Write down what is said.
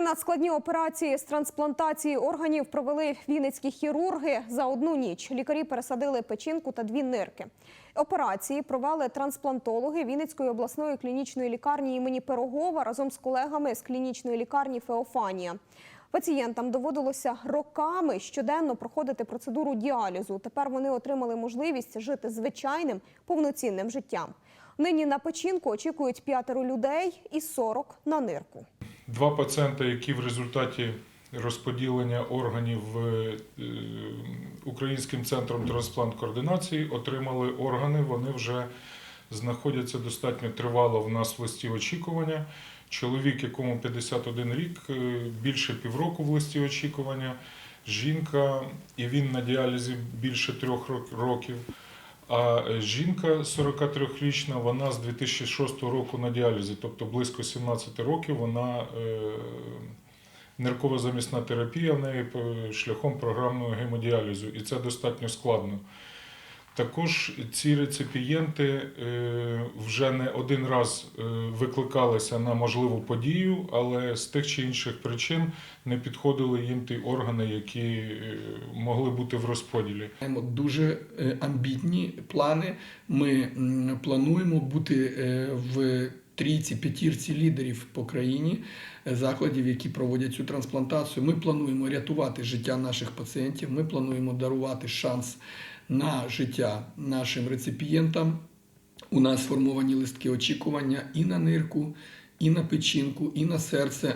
Надскладні операції з трансплантації органів провели вінницькі хірурги за одну ніч. Лікарі пересадили печінку та дві нирки. Операції провели трансплантологи Вінницької обласної клінічної лікарні імені Пирогова разом з колегами з клінічної лікарні Феофанія. Пацієнтам доводилося роками щоденно проходити процедуру діалізу. Тепер вони отримали можливість жити звичайним повноцінним життям. Нині на печінку очікують п'ятеро людей і 40 на нирку. Два пацієнти, які в результаті розподілення органів е, Українським центром трансплант координації отримали органи. Вони вже знаходяться достатньо тривало в нас в листі очікування. Чоловік, якому 51 рік, е, більше півроку в листі очікування. Жінка, і він на діалізі більше трьох років. А жінка 43-річна, вона з 2006 року на діалізі, тобто близько 17 років вона е, ниркова замісна терапія в неї е, шляхом програмного гемодіалізу, і це достатньо складно. Також ці реципієнти е, вже не один раз е, викликалися на можливу подію, але з тих чи інших причин не підходили їм ті органи, які е, могли бути в розподілі. Маємо дуже амбітні плани. Ми плануємо бути в трійці, п'ятірці лідерів по країні е, закладів, які проводять цю трансплантацію. Ми плануємо рятувати життя наших пацієнтів. Ми плануємо дарувати шанс на життя нашим реципієнтам. У нас сформовані листки очікування і на нирку, і на печінку, і на серце.